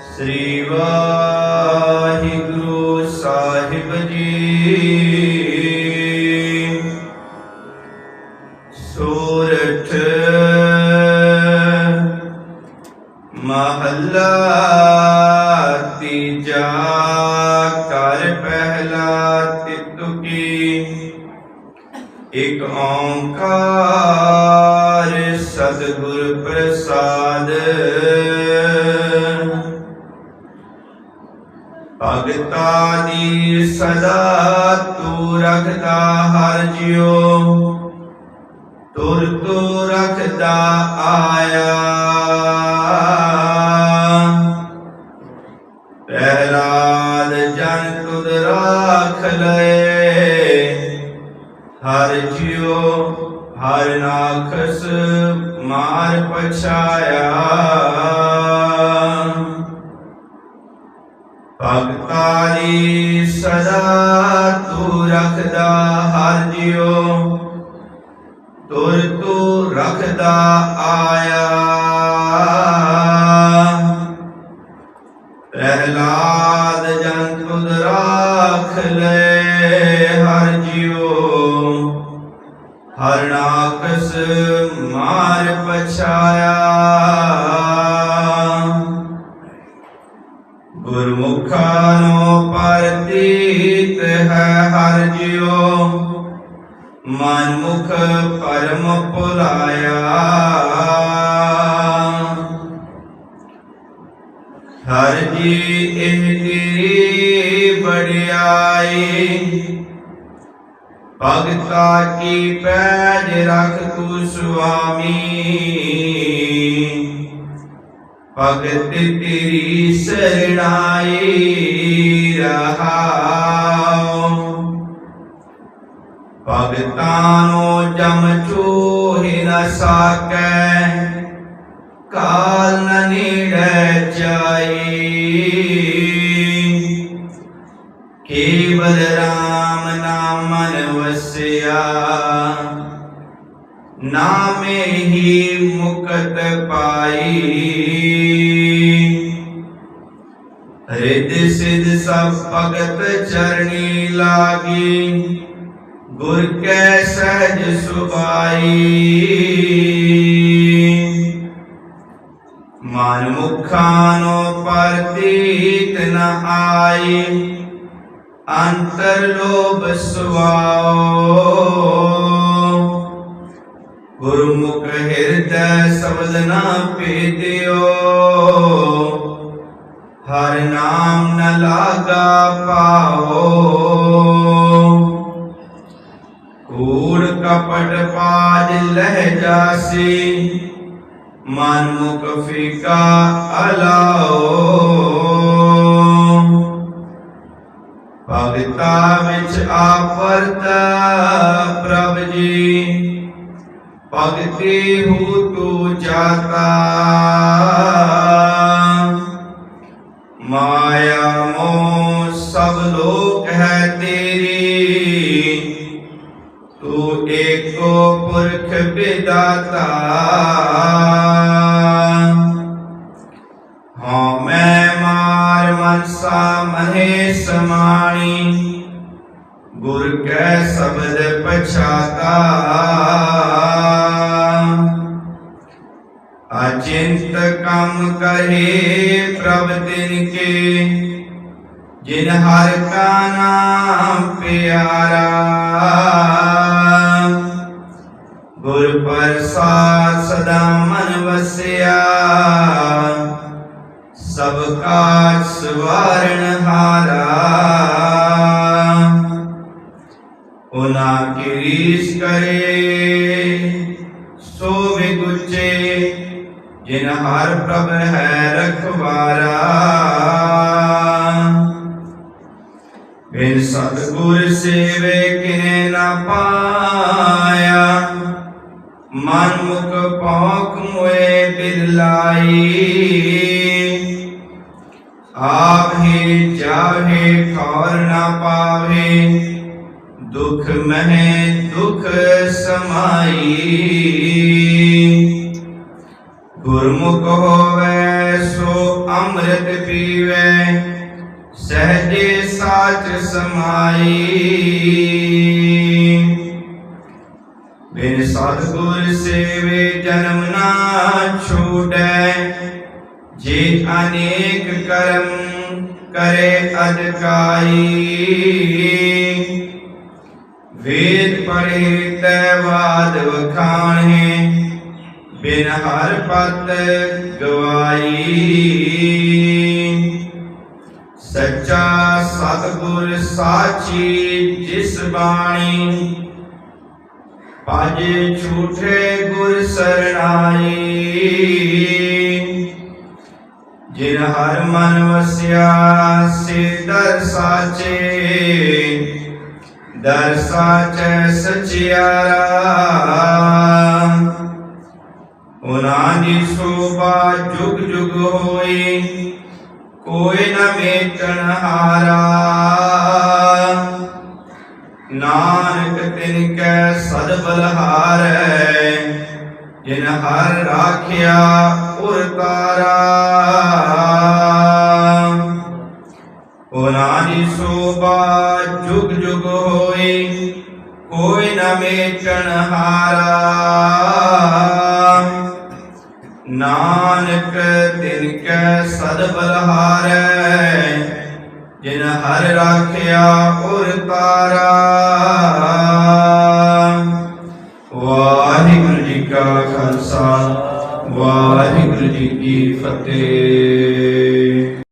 ਸ੍ਰੀ ਵਾਹਿਗੁਰੂ ਸਾਹਿਬ ਜੀ। ਸੂਰਠ ਮਹੱਲਾ ਤੀਜਾ ਕਰ ਪਹਿਲਾ ਤਿਤੁਕੀ। ਇਕ ਓੰਕਾਰ ਸਤਿਗੁਰ ਪ੍ਰਸਾਦ। ਭਗਤਾ ਦੀ ਸਦਾ ਤੂੰ ਰਖਦਾ ਹਰ ਜਿਉ। ਤੁਰ ਤੂੰ ਰਖਦਾ ਆਇਆ। ਪਹਿਲਾਦ ਜਨ ਤੁਧ ਰਾਖ ਲਏ। ਹਰ ਜਿਉ, ਹਰ ਨਾਖਸ ਮਾਰ ਪਛਾਇਆ। ਭਗਤਾਰੀ ਸਦਾ ਤੂੰ ਰਖਦਾ ਹਰ ਜਿਉ। ਤੁਰ ਤੂੰ ਰਖਦਾ ਆਇਆ। ਪ੍ਰਹਿਲਾਦ ਜਨ ਤੁਧ ਰਾਖ ਲੈ ਹਰ ਜਿਉ। ਹਰਨਾਕਸ ਮਾਰ ਪਛਾਇਆ ਗੁਰਮੁਖਾਂ ਨੂੰ ਪ੍ਰਤੀਤ ਹੈ ਹਰ ਜਿਉ। ਮਨ ਪਰਮ ਭੁਲਾਇਆ ਹਰ ਜੀ ਇਹ ਤੇਰੀ ਵਡਿਆਈ। ਭਗਤਾ ਕੀ ਪੈਜ ਰਖ ਤੂੰ ਸੁਆਮੀ। ਭਗਤ ਤੇਰੀ ਸਰਣਾਈ ਰਹਾਉ। ਭਗਤਾਂ ਨੂੰ ਜਮ ਚੋਹਿ ਨ ਸਾਕੈ, ਕਾਲ ਨ ਨੇੜੈ ਜਾਈ। ਕੇਵਲ ਰਾਮ ਨਾਮ ਵਸਿਆ। ਨਾਮੇ ਹੀ ਮੁਕਤ ਪਾਈ। ਰਿਦ ਸਿਧ ਸਭ ਭਗਤ ਚਰਣੀ ਲਾਗੀ। ਗੁਰ ਕੈ ਸਹਿਜ ਸੁਭਾਈ। ਮਨ ਮੁਖਾਂ ਨੋ ਪਰਤੀਤ ਨ ਆਈ। ਅੰਤਰ ਲੋਭ ਸੁਆਓ। ਗੁਰਮੁਖ ਹਿਰਦੈ ਸ਼ਬਦ ਨਾ ਪੇਦਿਓ ਹਰ ਨਾਮ ਨ ਲਾਗਾ ਪਾਓ। ਕੂੜ ਕਪਟ ਪਾਜ ਲਹਿ ਜਾਸੀ, ਮਨ ਮੁਖ ਫੀਕਾ ਅਲਾਓ। ਭਗਤਾ ਵਿੱਚ ਆਪਰਤ ਪ੍ਰਭ ਜੀ। ਭਗਤੀ ਹੂ ਤੂ ਜਾਤਾ। ਮਾਇਆ ਮੋਹ ਸਭ ਲੋਕ ਹੈ ਤੇਰੀ। ਤੂੰ ਏਕੋ ਪੁਰਖ ਵਿਦਾਤਾ। ਹਾਂ, ਮੈਂ ਮਾਰ ਮਨਸਾ ਮਹੇ ਗੁਰ ਕੈ ਸ਼ਬਦ ਪਛਾਤਾ। ਅਚਿੰਤ ਕੰਮ ਕਰੇ ਪ੍ਰਭ ਤਿਨ ਕੇ, ਜਿਨ ਹਰ ਕਾ ਨਾਮ ਪਿਆਰਾ। ਗੁਰ ਪ੍ਰਸਾਦ ਸਦਾ ਮਨ ਵਸਿਆ, ਸਭ ਕਾ ਸਵਾਰਣ ਉਨਾ ਕੀ ਰੀਸ ਕਰੇ। ਸੋ ਵਿਗੁਚੇ ਜਿਨ ਹਰ ਪ੍ਰਭ ਹੈ ਰਖਵਾਰਾ। ਬਿਨ ਸਤਿਗੁਰ ਸੇਵੇ ਕਿਨੇ ਨਾ ਪਾਇਆ। ਮਨ ਮੁਖ ਪੌਖ ਮੋਏ ਬਿਰਲਾਈ ਆਪ ਹੀ ਚਾਹੇ ਖੌਰ ਨਾ ਪਾਵੇ। ਦੁਖ ਮਹਿ ਦੁਖ ਸਮਾਈ। ਗੁਰਮੁਖ ਹੋਵੇ ਸੋ ਅੰਮ੍ਰਿਤ ਪੀਵੇ, ਸਹਜੇ ਸਾਚ ਸਮਾਈ। ਬਿਨ ਸਤਿਗੁਰ ਸੇਵੇ ਜਨਮ ਨਾ ਛੂਟੈ, ਜੇ ਅਨੇਕ ਕਰਮ ਕਰੇ ਅਦਕਾਈ ਵੇਦ ਪੜ੍ਹੇ ਤੈ ਵਖਾਣੇ, ਬਿਨ ਹਰ ਪਤ ਗਵਾਈ। ਸੱਚਾ ਸਤਿਗੁਰ ਸਾਚੀ ਜਿਸ ਬਾਣੀ ਪਾਜੇ ਝੂਠੇ ਗੁਰ ਸਰਣਾਈ। ਜਿਨ ਹਰ ਮਨ ਵਸਿਆ ਸੇ ਦਰ ਸਾਚੇ ਦਰ ਸਾਚੈ ਸਚਿਆਰਾ ਉਹਨਾਂ ਦੀ ਸੋਭਾ ਜੁਗ ਜੁਗ ਹੋਏ ਕੋਈ ਨ ਮੇਟਣ ਹਾਰਾ। ਨਾਨਕ ਤਿਨ ਕੈ ਸਦ ਬਲਹਾਰੈ ਜਿਨ ਹਰ ਰਾਖਿਆ ਉਰ ਤਾਰਾ। ਉਹਨਾਂ ਦੀ ਸੋਭਾ ਜੁਗ ਜੁਗ ਹੋਈ ਕੋਈ ਨਾ ਮੇਟਣ ਹਾਰਾ। ਨਾਨਕ ਤਿਨ ਕੈ ਸਦ ਬਲਹਾਰੈ ਜਿਨ ਹਰ ਰਾਖਿਆ ਉਰ ਤਾਰਾ। ਵਾਹਿਗੁਰੂ ਜੀ ਕਾ ਖਾਲਸਾ, ਵਾਹਿਗੁਰੂ ਜੀ ਕੀ ਫਤਿਹ।